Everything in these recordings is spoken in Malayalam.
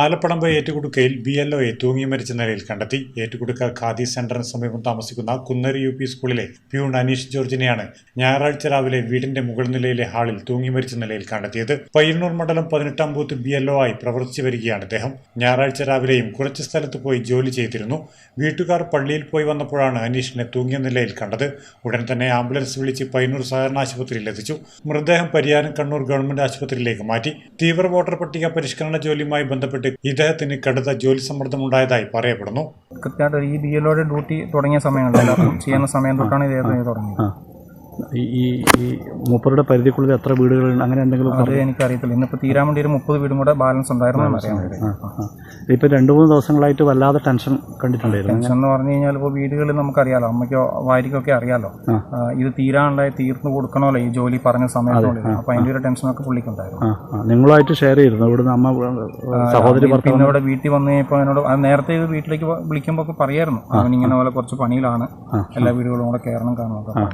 ആലപ്പടമ്പ് ഏറ്റുകുടുക്കയിൽ ബി എൽ ഒയെ തൂങ്ങി മരിച്ച നിലയിൽ കണ്ടെത്തി. ഏറ്റുകുടുക്ക ഖാദി സെന്ററിന് സമീപം താമസിക്കുന്ന കുന്നരി യു പി സ്കൂളിലെ പ്യൂൺ അനീഷ് ജോർജിനെയാണ് ഞായറാഴ്ച രാവിലെ വീടിന്റെ മുകൾ നിലയിലെ ഹാളിൽ തൂങ്ങി മരിച്ച നിലയിൽ കണ്ടെത്തിയത്. പയ്യന്നൂർ മണ്ഡലം പതിനെട്ടാം ബൂത്ത് ബി എൽ ഒ ആയി പ്രവർത്തിച്ചു വരികയാണ് അദ്ദേഹം. ഞായറാഴ്ച രാവിലെയും കുറച്ച് സ്ഥലത്ത് പോയി ജോലി ചെയ്തിരുന്നു. വീട്ടുകാർ പള്ളിയിൽ പോയി വന്നപ്പോഴാണ് അനീഷിനെ തൂങ്ങിയ നിലയിൽ കണ്ടത്. ഉടൻ തന്നെ ആംബുലൻസ് വിളിച്ച് പയ്യന്നൂർ സഹകരണ ആശുപത്രിയിൽ എത്തിച്ചു. മൃതദേഹം പരിയാരം കണ്ണൂർ ഗവൺമെന്റ് ആശുപത്രിയിലേക്ക് മാറ്റി. തീവ്ര വോട്ടർ പട്ടിക പരിഷ്കരണ ജോലിയുമായി ബന്ധപ്പെട്ട് ഇദ്ദേഹത്തിന് കടുത്ത ജോലി സമ്മർദ്ദമുണ്ടായതായി പറയപ്പെടുന്നു. കൃത്യമായിട്ട് ഈ ബി ഡ്യൂട്ടി തുടങ്ങിയ സമയങ്ങളിൽ ചെയ്യുന്ന സമയം തൊട്ടാണ് ഇദ്ദേഹത്തിന് തുടങ്ങിയത്. ഈ ഈ ഈ മൂപ്പരുടെ പരിധിക്കുള്ളിൽ എത്ര വീടുകളുണ്ട്? അങ്ങനെ എന്തെങ്കിലും അത് എനിക്കറിയത്തില്ല. ഇന്നിപ്പോൾ തീരാൻ വേണ്ടി ഒരു മുപ്പത് വീടും കൂടെ ബാലൻസ് ഉണ്ടായിരുന്നു വേണ്ടി ഇപ്പം രണ്ട് മൂന്ന് ദിവസങ്ങളായിട്ട് വല്ലാതെ ടെൻഷൻ കണ്ടിട്ടുണ്ടായിരുന്നു. ടെൻഷൻ എന്ന് പറഞ്ഞു കഴിഞ്ഞാൽ ഇപ്പോൾ വീടുകളിൽ നമുക്കറിയാലോ അമ്മയ്ക്കോ വാരിക്കൊക്കെ അറിയാലോ. ഇത് തീരാനുണ്ടായി തീർന്നു കൊടുക്കണമല്ലോ ഈ ജോലി പറഞ്ഞ സമയത്തുള്ളിൽ അപ്പോൾ അതിന്റെ ഒരു ടെൻഷനൊക്കെ പുള്ളിക്കുണ്ടായിരുന്നു. നിങ്ങളുമായിട്ട് ഷെയർ ചെയ്തിരുന്നു. ഇവിടുന്ന് അമ്മ സഹോദരി പിന്നെ ഇവിടെ വീട്ടിൽ വന്നു കഴിഞ്ഞപ്പോൾ എന്നോട് നേരത്തെ വീട്ടിലേക്ക് വിളിക്കുമ്പോൾ ഒക്കെ പറയായിരുന്നു. അവൻ ഇങ്ങനെ പോലെ കുറച്ച് പണിയിലാണ് എല്ലാ വീടുകളും കൂടെ കയറണം ആ.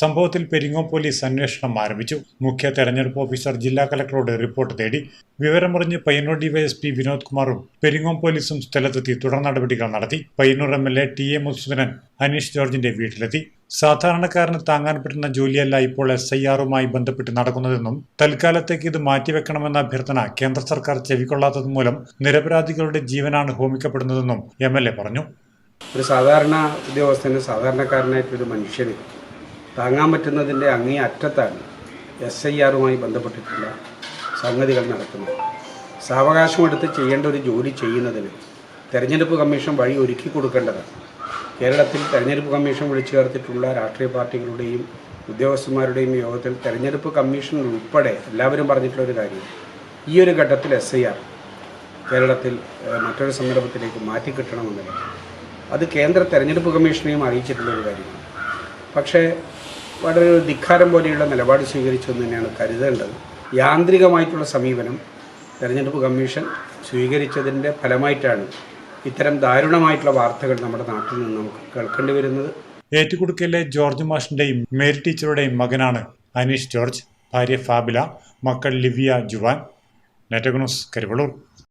സംഭവത്തിൽ പെരിങ്ങോം പോലീസ് അന്വേഷണം ആരംഭിച്ചു. മുഖ്യ തെരഞ്ഞെടുപ്പ് ഓഫീസർ ജില്ലാ കലക്ടറോട് റിപ്പോർട്ട് തേടി വിവരമറിഞ്ഞ് പയ്യന്നൂർ ഡിവൈഎസ്പി വിനോദ് കുമാറും പെരിങ്ങോം പോലീസും സ്ഥലത്തെത്തി തുടർ നടപടികൾ നടത്തി. Payyanur M L A T A Madhusoodanan Aneesh ജോർജിന്റെ വീട്ടിലെത്തി. സാധാരണക്കാരന് താങ്ങാൻ പറ്റുന്ന ജോലിയല്ല ഇപ്പോൾ എസ് ഐ ആറുമായി ബന്ധപ്പെട്ട് നടക്കുന്നതെന്നും തൽക്കാലത്തേക്ക് ഇത് മാറ്റിവെക്കണമെന്ന അഭ്യർത്ഥന കേന്ദ്ര സർക്കാർ ചെവിക്കൊള്ളാത്തത് മൂലം നിരപരാധികളുടെ ജീവനാണ് ഹോമിക്കപ്പെടുന്നതെന്നും എ പറഞ്ഞു. ഒരു സാധാരണ ഉദ്യോഗസ്ഥന് സാധാരണക്കാരനായിട്ടൊരു മനുഷ്യന് താങ്ങാൻ പറ്റുന്നതിന്റെ അങ്ങേ അറ്റത്താണ് എസ് ഐ ആറുമായി ബന്ധപ്പെട്ടിട്ടുള്ള സംഗതികൾ നടക്കുന്നത് സാവകാശമെടുത്ത് ചെയ്യേണ്ട ഒരു ജോലി ചെയ്യുന്നതിന് തെരഞ്ഞെടുപ്പ് കമ്മീഷൻ വഴി ഒരുക്കി കൊടുക്കേണ്ടതാണ്. കേരളത്തിൽ തെരഞ്ഞെടുപ്പ് കമ്മീഷൻ വിളിച്ചു ചേർത്തിട്ടുള്ള രാഷ്ട്രീയ പാർട്ടികളുടെയും ഉദ്യോഗസ്ഥന്മാരുടെയും യോഗത്തിൽ തെരഞ്ഞെടുപ്പ് കമ്മീഷൻ ഉൾപ്പെടെ എല്ലാവരും പറഞ്ഞിട്ടുള്ള ഒരു കാര്യം ഈ ഒരു ഘട്ടത്തിൽ എസ് ഐ ആർ കേരളത്തിൽ മറ്റൊരു സന്ദർഭത്തിലേക്ക് മാറ്റിക്കിട്ടണമെന്നില്ല. അത് കേന്ദ്ര തെരഞ്ഞെടുപ്പ് കമ്മീഷനെയും അറിയിച്ചിട്ടുള്ള ഒരു കാര്യമാണ്. പക്ഷേ വളരെ ഒരു ധിക്കാരം പോലെയുള്ള നിലപാട് സ്വീകരിച്ചു എന്ന് തന്നെയാണ് കരുതേണ്ടത്. യാന്ത്രികമായിട്ടുള്ള സമീപനം തെരഞ്ഞെടുപ്പ് കമ്മീഷൻ സ്വീകരിച്ചതിന്റെ ഫലമായിട്ടാണ് ഇത്തരം ദാരുണമായിട്ടുള്ള വാർത്തകൾ നമ്മുടെ നാട്ടിൽ നിന്ന് നമുക്ക് കേൾക്കേണ്ടി വരുന്നത്. ഏറ്റുകുടുക്കയിലെ ജോർജ് മാഷിന്റെയും മേരി ടീച്ചറുടെയും മകനാണ് അനീഷ് ജോർജ്. ഭാര്യ ഫാബില മക്കൾ ലിവിയ ജുവാൻ. നെറ്റഗ്നോസ് കരിവളൂർ